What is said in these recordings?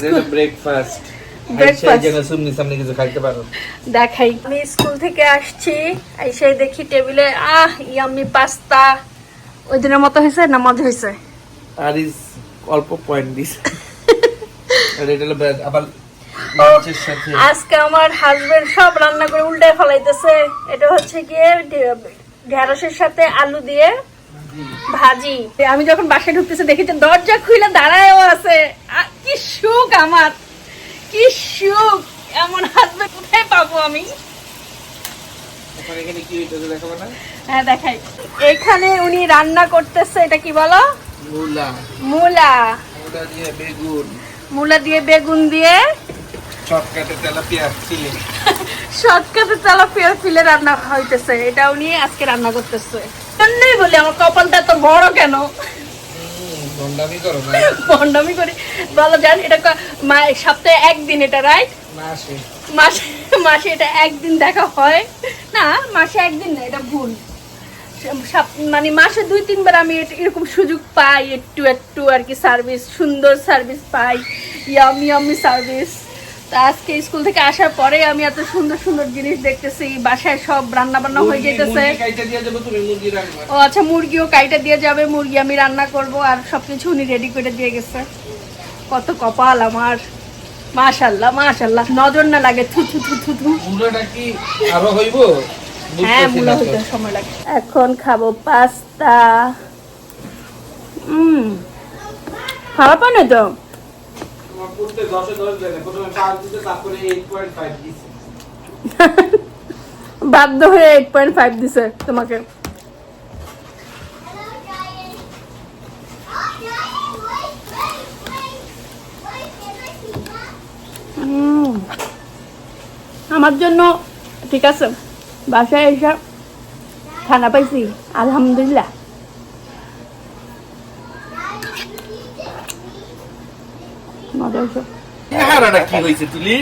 School breakfast দেখাই। আমি school থেকে আসছি এসে দেখি টেবিলে আহ ইয়াম্মি পাস্তা। ওই দিনের মতো হয়েছে না মজা হয়েছে আর অল্প পয়েন্ট দিস আবার আজকে আমার হাজবেন্ড সব রান্না করে উল্টে ফেলাইতেছে। এটা হচ্ছে গিয়ে ঢেঁড়সের সাথে আলু দিয়ে ভাজি। আমি যখন বাসায় ঢুকতেছে দেখি দরজা খুলে দাঁড়ায়ও আছে। কি সুখ আমার। কি সুখ। এমন হাজবেন্ড কোথায় পাবো আমি? হ্যাঁ দেখাই। এখানে উনি রান্না করতেছে এটা কি বলো? মূলা। মূলা। মূলা দিয়ে বেগুন। মূলা দিয়ে বেগুন দিয়ে? শর্টকাটে তেলাপিয়া চিলি শর্টকাটে চালা ফিলে রান্না হইতেছে। এটা উনি আজকে রান্না করতেছে। জন্যই বলি আমার কপালটা তো বড় কেন? গন্ডামি করো না বন্ডামি করে? বলো জান এটা সপ্তাহে একদিন এটা রাইট মাসে। মাসে মাসে এটা একদিন দেখা হয়। না মাসে একদিন না এটা ভুল। মানে মাসে দুই তিনবার আমি এরকম সুযোগ পাই একটু একটু আর কি সার্ভিস সুন্দর সার্ভিস পাই ইয়ামি ইয়ামি সার্ভিস তা আজকে স্কুল থেকে আসার পরে আমি এত সুন্দর সুন্দর জিনিস দেখতেছি বাসায় সব রান্না বান্না হয়ে যেতেছে ও আচ্ছা মুরগিও কাইটা দিয়ে যাবে মুরগি আমি রান্না করব আর সবকিছু উনি রেডি করে দিয়ে গেছে। কত কপাল আমার। মাশাল্লাহ মাশাল্লাহ। নজর না লাগে থু থু থু থু থু। কি আরও হইব? হ্যাঁ মূলা হইতে সময় লাগে। এখন খাব পাস্তা। হুম খারাপ না তো? তোমার পড়তে দশে দশ প্রথমে পাঁচ দিতে, তারপরে 8.5 দিছে। বাধ্য হয়ে পয়েন্ট ফাইভ তোমাকে আমার জন্য ঠিক আছে বাসায় এসে খানা পাইছি আলহামদুলিল্লাহ মজা কি হয়েছে তুলি?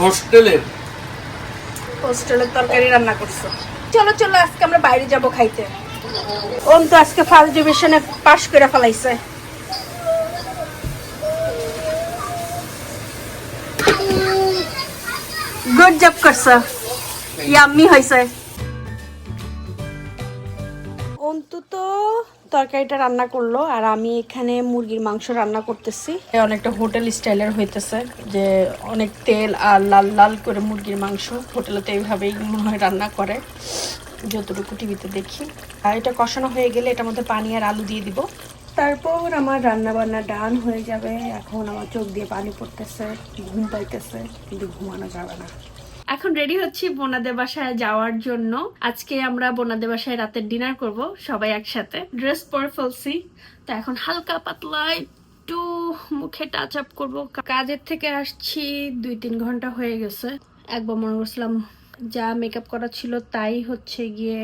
হোস্টেলের। হোস্টেলের তরকারি রান্না করছ। চলো চলো আজকে আমরা বাইরে যাব খাইতে। ওন তো আজকে ফার্স্ট ডিভিশনে পাশ করে ফেলাইছে। গুড জব করছ। ইয়াম্মি হয়েছে। অন্তত তরকারিটা রান্না করল আর আমি এখানে মুরগির মাংস রান্না করতেছি। অনেকটা হোটেল স্টাইলের হইতেছে যে অনেক তেল আর লাল লাল করে মুরগির মাংস হোটেলে তো এইভাবেই মনে হয় রান্না করে যতটুকু টিভিতে দেখি। আর এটা কষানো হয়ে গেলে এটার মধ্যে পানি আর আলু দিয়ে দিব। তারপর আমার রান্না বান্না ডান হয়ে যাবে এখন আমার চোখ দিয়ে পানি পড়তেছে ঘুম পাইতেছে কিন্তু ঘুমানো যাবে না। এখন রেডি হচ্ছি বোনাদের বাসায় যাওয়ার জন্য। আজকে আমরা বোনাদের বাসায় রাতের ডিনার করব, সবাই একসাথে। ড্রেস পরে ফেলছি, তো এখন হালকা পাতলা একটু মুখে টাচ আপ করব। কাজের থেকে আসছি, দুই তিন ঘণ্টা হয়ে গেছে। একবার মনে করছিলাম যা মেকআপ করা ছিল তাই হচ্ছে গিয়ে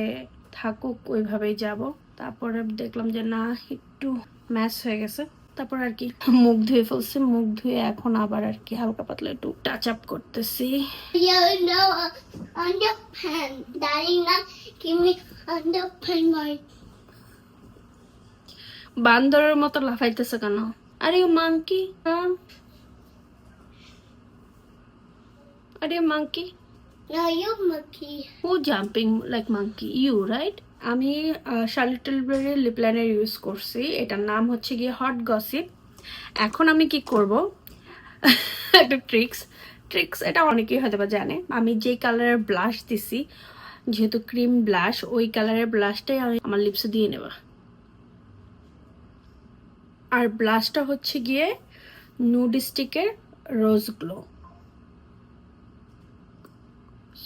থাকুক, ওইভাবেই যাব। তারপরে দেখলাম যে না, একটু ম্যাচ হয়ে গেছে। তারপর আর কি মুখ ধুয়ে ফেলছে মুখ ধুয়ে এখন আবার আর কি হালকা পাতলা একটু টাচ আপ করতেছি। You uh. বান্দরের মতো লাফাইতেছে কেন? আরে মাংকি আরে monkey No, you monkey. Who jumping like monkey you right আমি শার্লি লিপ লাইনার ইউজ করছি। এটার নাম হচ্ছে গিয়ে হট গসিপ এখন আমি কি করব? একটা ট্রিক্স ট্রিক্স এটা অনেকেই হয়তো বা জানে। আমি যে কালারের ব্লাশ দিছি, যেহেতু ক্রিম ব্লাশ ওই কালারের ব্লাশটাই আমি আমার লিপসে দিয়ে নেবা। আর ব্লাশটা হচ্ছে গিয়ে নুড স্টিকের রোজ গ্লো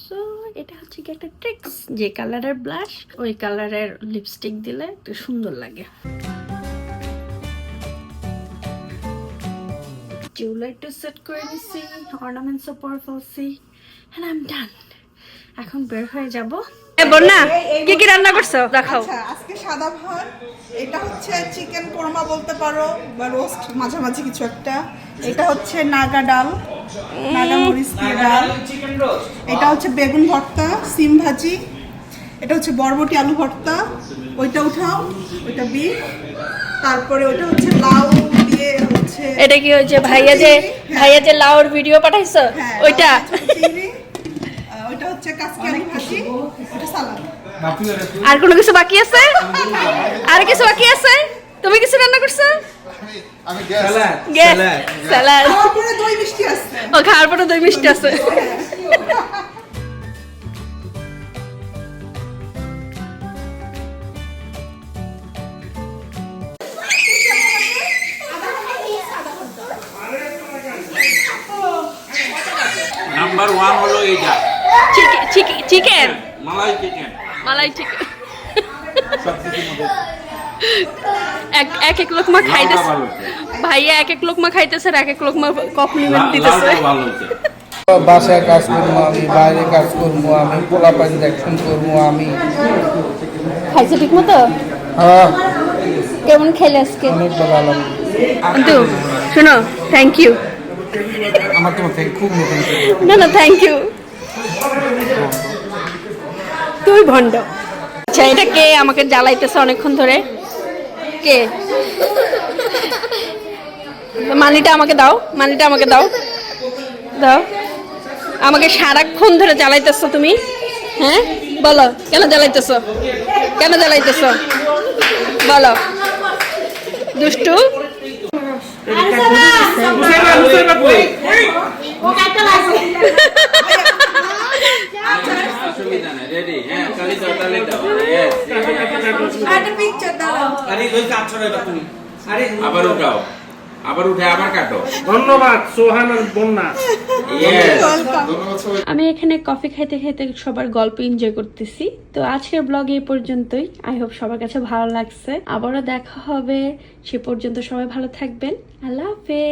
সো এটা হচ্ছে কি একটা ট্রিক্স যে কালারের ব্লাশ ওই কালারের লিপস্টিক দিলে একটু সুন্দর লাগে। জুয়েলারিটা সেট করে নিছি অর্নামেন্টসও পরে ফেলছি হ্যাঁ আই এম ডান এখন বের হয়ে যাব। বন্যা কি কি রান্না করছ? দেখাও। আচ্ছা আজকে সাদা ভাত এটা হচ্ছে চিকেন কোরমা বলতে পারো বা রোস্ট মাঝামাঝি কিছু একটা। এটা হচ্ছে নাগা ডাল। নাগা মরিচ দিয়ে ডাল এটা হচ্ছে বেগুন ভর্তা সিম ভাজি এটা হচ্ছে বরবটি আলু ভর্তা ওইটা উঠাও ওইটা বিফ তারপরে ওইটা হচ্ছে লাউ দিয়ে হচ্ছে হচ্ছে এটা কি ওই যে ভাইয়া যে ভাইয়া যে লাউর ভিডিও পাঠাইছো? হ্যাঁ, ওইটা? ওইটা হচ্ছে কাসকি আলু ভাজি ওটা সালাদ। আর কোনো কিছু বাকি আছে? আর কিছু বাকি আছে? তুমি কিছু রান্না করছ? আমি গ্যাস স্যালাড স্যালাড স্যালাড খাওয়ার পরে দই মিষ্টি আছে। ও খাওয়ার পরে দই মিষ্টি আছে। নাম্বার ওয়ান হলো এইটা। Chicken malai chicken malai chicken সব এক এক এক লোকমা খাইতেছে। ভাইয়া এক এক লোকমা খাইতেছে আর এক এক লোকমা কমপ্লিমেন্ট দিতেছে। বাসায় কাজ করব আমি বাইরে কাজ করব আমি পোলা পানি দেখুন করব আমি। খাইছে ঠিক মতো হ্যাঁ। কেমন খেলে আজকে? অনেক ভালো। কিন্তু শোনো থ্যাংক ইউ আমার তোমার থেকে খুব না না থ্যাংক ইউ তুই ভণ্ড। আচ্ছা এটা কে আমাকে জ্বালাইতেছে অনেকক্ষণ ধরে? কে? মানিটা আমাকে দাও মানিটা আমাকে দাও। দাও। আমাকে সারাক্ষণ ধরে জ্বালাইতেছো তুমি। হ্যাঁ? বলো কেন জ্বালাইতেছো? কেন জ্বালাইতেছো? বলো। দুষ্টু অসুবিধা নেই রেডি হ্যাঁ তালি দাও তালি দাও Yes. আবার উঠাও। আবার উঠে আবার কাটো। ধন্যবাদ সোহান আর বন্যা। আমি এখানে কফি খাইতে খাইতে সবার গল্প এনজয় করতেছি। তো আজকের ব্লগ এই পর্যন্তই। আই হোপ সবার কাছে ভালো লাগছে। আবারও দেখা হবে। সে পর্যন্ত সবাই ভালো থাকবেন। আল্লাহ হাফেজ।